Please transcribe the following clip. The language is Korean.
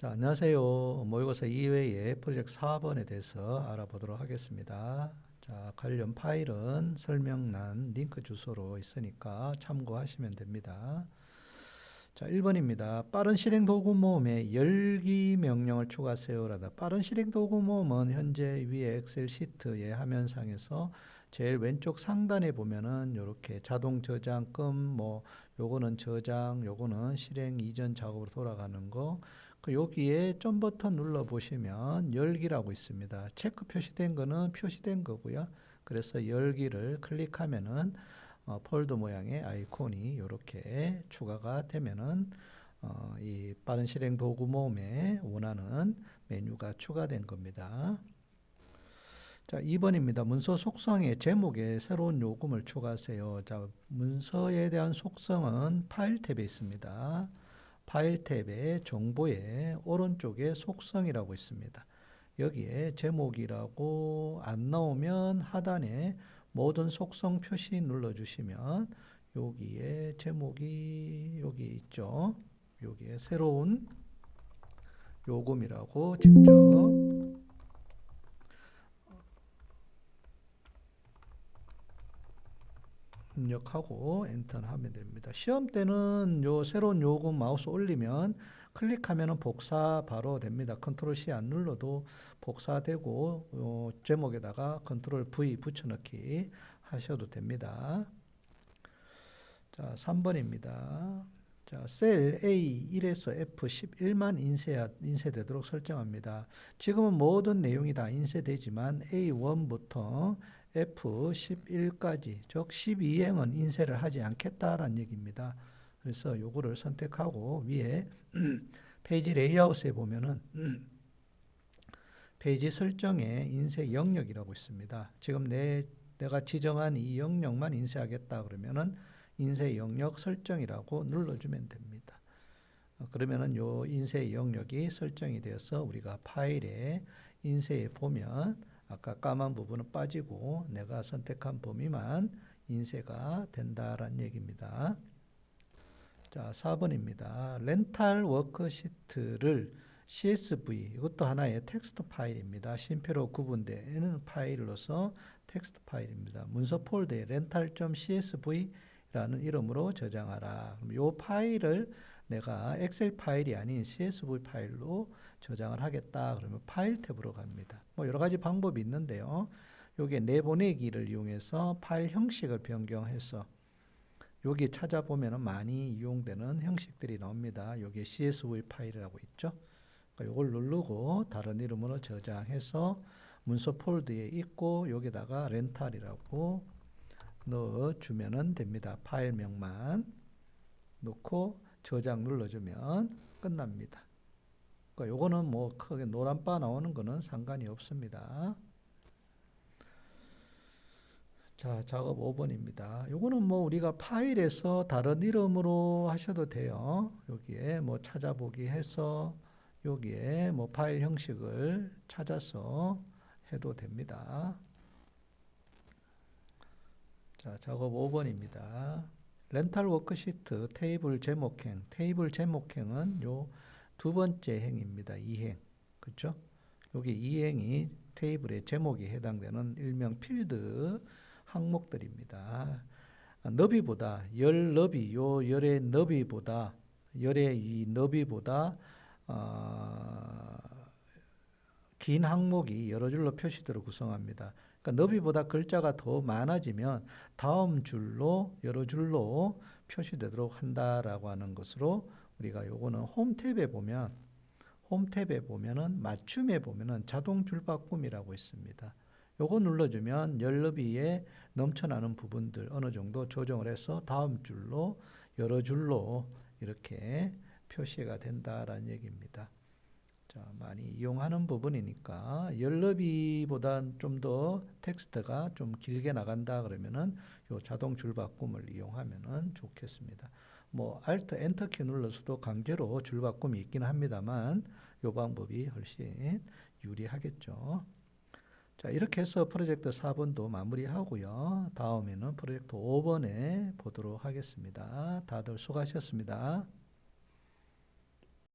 자, 안녕하세요. 모의고사 2회의 프로젝트 4번에 대해서 알아보도록 하겠습니다. 자, 관련 파일은 설명란 링크 주소로 있으니까 참고하시면 됩니다. 자, 1번입니다. 빠른 실행 도구 모음에 열기 명령을 추가하세요라다. 빠른 실행 도구 모음은 현재 위에 엑셀 시트의 화면상에서 제일 왼쪽 상단에 보면은 이렇게 자동 저장금 뭐 요거는 저장, 요거는 실행 이전 작업으로 돌아가는 거. 그 여기에 점 버튼 눌러 보시면 열기라고 있습니다. 체크 표시된 거는 표시된 거고요. 그래서 열기를 클릭하면은 어, 폴더 모양의 아이콘이 이렇게 추가가 되면은 어, 이 빠른 실행 도구 모음에 원하는 메뉴가 추가된 겁니다. 자, 2번입니다. 문서 속성의 제목에 새로운 요금을 추가하세요. 자, 문서에 대한 속성은 파일 탭에 있습니다. 파일 탭의 정보의 오른쪽에 속성이라고 있습니다. 여기에 제목이라고 안 나오면 하단에 모든 속성 표시 눌러주시면 여기에 제목이 여기 있죠. 여기에 새로운 요금이라고 직접 입력하고 엔터 하면 됩니다. 시험 때는 요 새로운 요금 마우스 올리면 클릭하면은 복사 바로 됩니다. 컨트롤 C 안 눌러도 복사되고 요 제목에다가 컨트롤 V 붙여넣기 하셔도 됩니다. 자, 3번입니다. 자, 셀 A1에서 F11만 인쇄, 인쇄되도록 설정합니다. 지금은 모든 내용이 다 인쇄되지만 A1부터 F11까지 즉 12행은 인쇄를 하지 않겠다라는 얘기입니다. 그래서 요거를 선택하고 위에 페이지 레이아웃에 보면은 페이지 설정에 인쇄 영역이라고 있습니다. 지금 내 내가 지정한 이 영역만 인쇄하겠다 그러면은 인쇄 영역 설정이라고 눌러주면 됩니다. 어, 그러면은 요 인쇄 영역이 설정이 되어서 우리가 파일에 인쇄에 보면 아까 까만 부분은 빠지고 내가 선택한 범위만 인쇄가 된다라는 얘기입니다. 자, 4번입니다. 렌탈 워크시트를 CSV 이것도 하나의 텍스트 파일입니다. 심표로 구분되는 파일로서 텍스트 파일입니다. 문서 폴더에 렌탈.csv라는 이름으로 저장하라. 이 파일을 내가 엑셀 파일이 아닌 CSV 파일로 저장을 하겠다. 그러면 파일 탭으로 갑니다. 뭐 여러 가지 방법이 있는데요. 요게 내보내기를 이용해서 파일 형식을 변경해서 여기 찾아보면 많이 이용되는 형식들이 나옵니다. 여기 CSV 파일이라고 있죠. 그러니까 이걸 누르고 다른 이름으로 저장해서 문서 폴드에 있고 여기다가 렌탈이라고 넣어주면 됩니다. 파일명만 넣고 저장 눌러주면 끝납니다. 그러니까 요거는 뭐 크게 노란 바 나오는 거는 상관이 없습니다. 자, 작업 5번입니다. 요거는 뭐 우리가 파일에서 다른 이름으로 하셔도 돼요. 여기에 뭐 찾아보기 해서 여기에 뭐 파일 형식을 찾아서 해도 됩니다. 자, 작업 5번입니다. 렌탈 워크시트 테이블 제목행. 테이블 제목행은 요 두 번째 행입니다. 이행. 그렇죠? 여기 이행이 테이블의 제목이 해당되는 일명 필드 항목들입니다. 너비보다 열 너비 요 열의 너비보다 열의 이 너비보다 어, 긴 항목이 여러 줄로 표시대로 구성합니다. 그러니까 너비보다 글자가 더 많아지면 다음 줄로 여러 줄로 표시되도록 한다라고 하는 것으로 우리가 요거는 홈 탭에 보면 홈 탭에 보면은 맞춤에 보면은 자동 줄 바꿈이라고 있습니다. 요거 눌러주면 열너비에 넘쳐나는 부분들 어느 정도 조정을 해서 다음 줄로 여러 줄로 이렇게 표시가 된다라는 얘기입니다. 자, 많이 이용하는 부분이니까 열너비보단 좀 더 텍스트가 좀 길게 나간다 그러면은 요 자동 줄 바꿈을 이용하면은 좋겠습니다. 뭐 Alt Enter 키 눌러서도 강제로 줄 바꿈이 있긴 합니다만 요 방법이 훨씬 유리하겠죠. 자, 이렇게 해서 프로젝트 4번도 마무리하고요. 다음에는 프로젝트 5번에 보도록 하겠습니다. 다들 수고하셨습니다.